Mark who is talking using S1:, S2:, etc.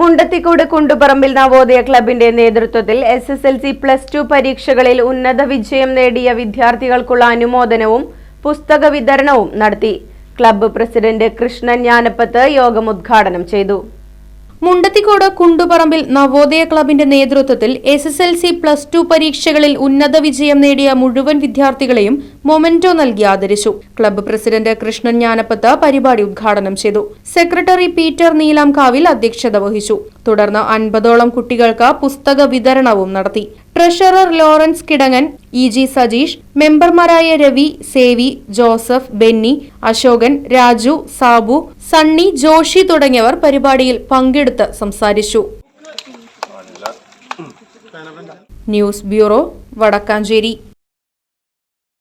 S1: Mundathikode Kunduparambil Navodaya ക്ലബിന്റെ നേതൃത്വത്തിൽ S S L C plus two പരീക്ഷകളിൽ ഉന്നത വിജയം നേടിയ വിദ്യാർത്ഥികൾക്കുള്ള അനുമോദനവും പുസ്തക വിതരണവും നടത്തി. ക്ലബ്ബ് പ്രസിഡന്റ് കൃഷ്ണൻ ഞാനപ്പത്ത് യോഗം ഉദ്ഘാടനം ചെയ്തു.
S2: മുണ്ടത്തിക്കോട് കുണ്ടുപറമ്പിൽ നവോദയ ക്ലബിന്റെ നേതൃത്വത്തിൽ S S L C plus two പരീക്ഷകളിൽ ഉന്നത വിജയം നേടിയ മുഴുവൻ വിദ്യാർത്ഥികളെയും മൊമെന്റോ നൽകി ആദരിച്ചു. ക്ലബ്ബ് പ്രസിഡന്റ് കൃഷ്ണൻ ഞാനപ്പത്ത് പരിപാടി ഉദ്ഘാടനം ചെയ്തു. സെക്രട്ടറി പീറ്റർ നീലാംകാവിൽ അധ്യക്ഷത വഹിച്ചു. തുടർന്ന് അൻപതോളം കുട്ടികൾക്ക് പുസ്തക വിതരണവും നടത്തി. Treasurer Lawrence Kidangan E G Sajeesh മെമ്പർമാരായ Ravi Savi Joseph Benny Ashokan Raju Sabu Sunny Joshy തുടങ്ങിയവർ പരിപാടിയിൽ പങ്കെടുത്ത് സംസാരിച്ചു. News bureau Vadakkanchery.